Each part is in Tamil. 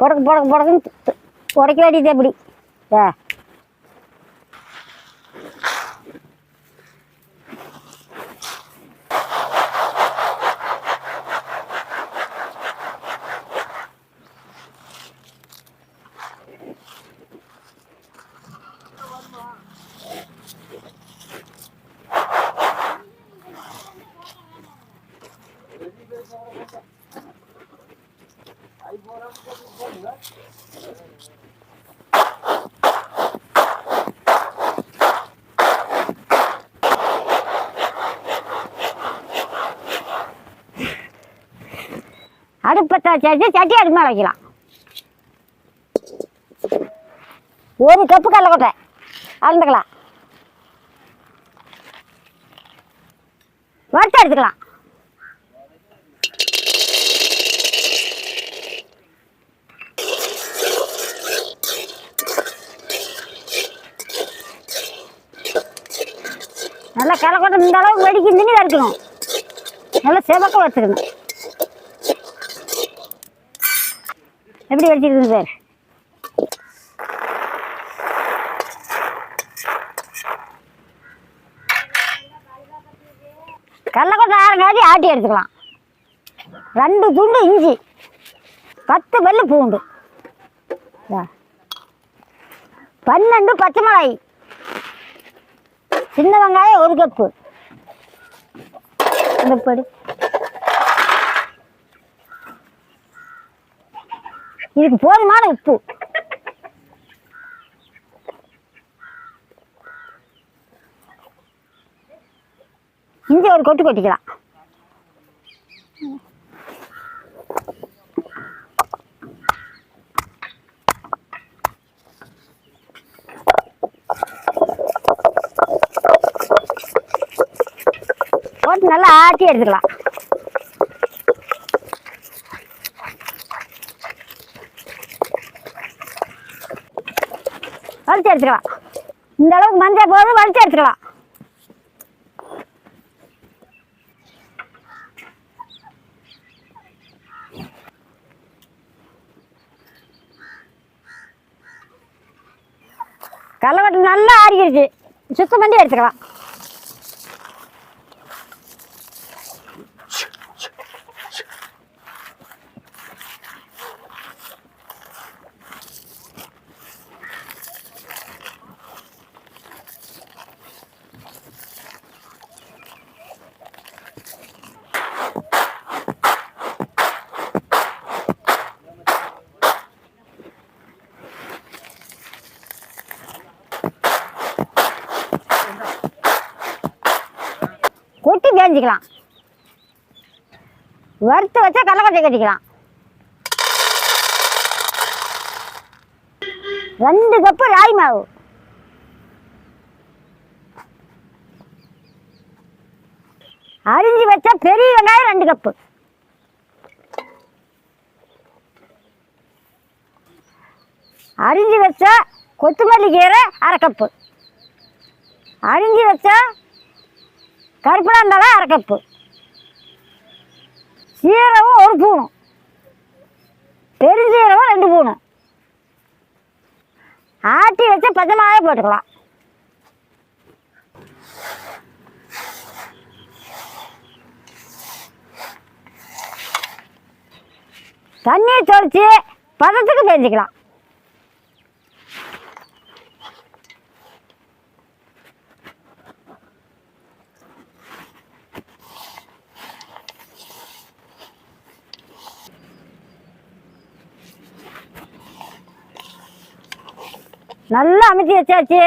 புடக்கு புடக்கு புடக்குன்னு உடைக்க வேண்டியது எப்படி ஆ அடுப்பத்தை வச்சாச்சு சட்டி அதுக்கு மேலே வைக்கலாம். ஒரு கப்பு கடலக்கொட்டை அளந்துக்கலாம் வறுத்து எடுத்துக்கலாம். நல்லா கடலக்கொட்டை இந்த அளவுக்கு வெடிக்குதுன்னு வறுக்கணும் நல்லா செவக்க வறுத்துக்கணும் எப்படி வச்சுருக்குது சார்? கடலக்கொட்டை ஆரங்காதி ஆட்டி எடுத்துக்கலாம். ரெண்டு துண்டு இஞ்சி பத்து பல்லு பூண்டு. பன்னெண்டு பச்சை மிளகாய். சின்ன வெங்காயம் ஒரு கப்பு இந்த படி. இதுக்கு போதுமான உப்பு. இஞ்சி ஒரு கொட்டு கொட்டிக்கலாம். போட்டு நல்லா ஆட்டி எடுத்துக்கலாம். வலிச்சு எடுத்துக்கலாம். இந்த அளவுக்கு மஞ்சள் போது வலிச்சு எடுத்துக்கலாம். கடலக்கட்டு நல்லா ஆறிக்கிடுச்சு. சுத்தம் பண்ணி எடுத்துக்கலாம். கொட்டி வறுத்து வச்சா கடலக்கொட்டை கட்டிக்கலாம். ரெண்டு கப்பு ராய் மாவு. அரிஞ்சு வச்சா பெரிய வெங்காயம் ரெண்டு கப்பு. அரிஞ்சு வச்சா கொத்தமல்லி கீரை அரை கப்பு. அரிஞ்சு வச்சா கருப்படாந்தாலும் அரை கப்பு சீரகம் ஒரு பூணும். பெருஞ்சீரகம் ரெண்டு பூணும். ஆட்டி வச்சு பச்சை மிளகாய் போட்டுக்கலாம். தண்ணியை தொளிச்சு பதத்துக்கு செஞ்சுக்கலாம் நல்லா அமைச்சி வச்சாச்சு.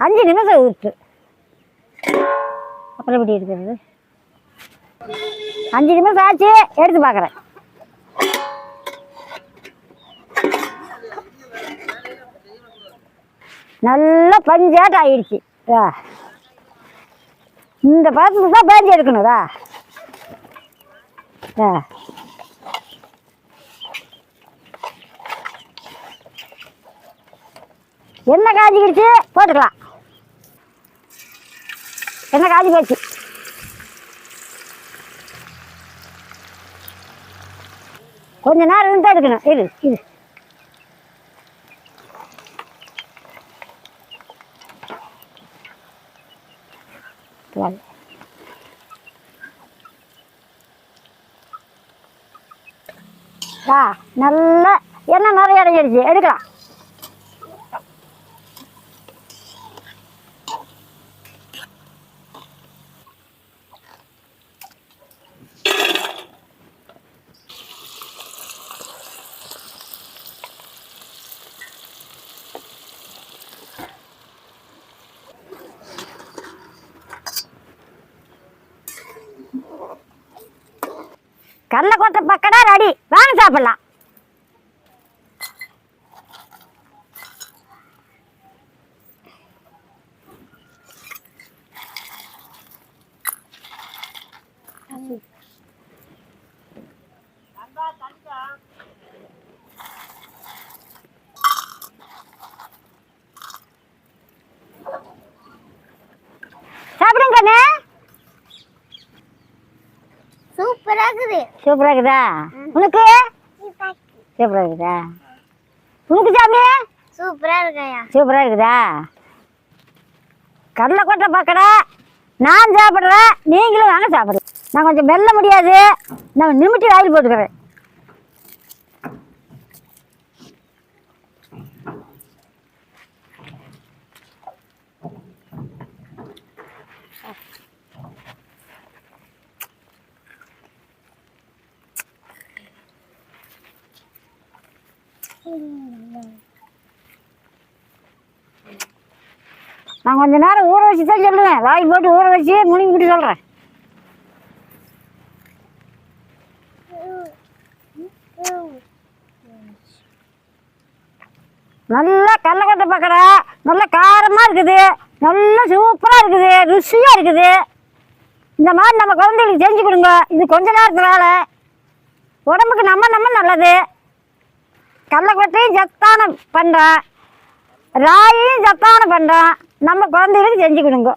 அஞ்சு நிமிஷம் ஊற்று அப்புறம் எப்படி இருக்கிறது? அஞ்சு நிமிஷம் ஆச்சு. எடுத்து பார்க்குறேன். நல்லா பஞ்சாட்டம் ஆயிடுச்சு. ஆ இந்த பதத்துக்கு தான் பேஞ்சு எடுக்கணுதா ஆ என்ன காய்ச்சி கிடிச்சு? போட்டுக்கலாம். என்ன காஞ்சி போச்சு? கொஞ்ச நேரம் இருந்தால் எடுக்கணும். இது இது வல் ஆ நல்லா எண்ணெய் நிறைய அடைஞ்சிடுச்சு எடுக்கலாம். கடலை கொட்டை பக்கடா ரெடி. வாங்க சாப்பிடலாம். இருக்குது சூப்பரா இருக்குதா? உனக்கு? சூப்பரா இருக்குதா? உனக்கு சாமி? சூப்பரா இருக்கையா? சூப்பரா இருக்குதா? கடலை கொட்டை பக்கடா நான் சாப்பிட்றேன் நீங்களும் வாங்க சாப்பிடலாம். நான் கொஞ்சம் மெல்ல முடியாது. நான் நிமிட்டி வாயில் போட்டுக்கிறேன். நான் கொஞ்ச நேரம் ஊற வச்சு தான் சொல்லுவேன். வாய் போட்டு ஊற வச்சு முழுங்கிட்டு சொல்கிறேன் நல்லா கடலக்கொட்டை பக்கடா நல்லா காரமாக இருக்குது. நல்லா சூப்பராக இருக்குது. ருசியாக இருக்குது. இந்த மாதிரி நம்ம குழந்தைகளுக்கு செஞ்சு கொடுங்க. இது கொஞ்ச நேரத்து வேலை உடம்புக்கு நம்ம நம்ம நல்லது. கடலக்கொட்டையும் சத்தான பண்ணுறேன் ராயும் சத்தான பண்ணுறேன் நம்ம குழந்தைகளுக்கு செஞ்சு கொடுங்க.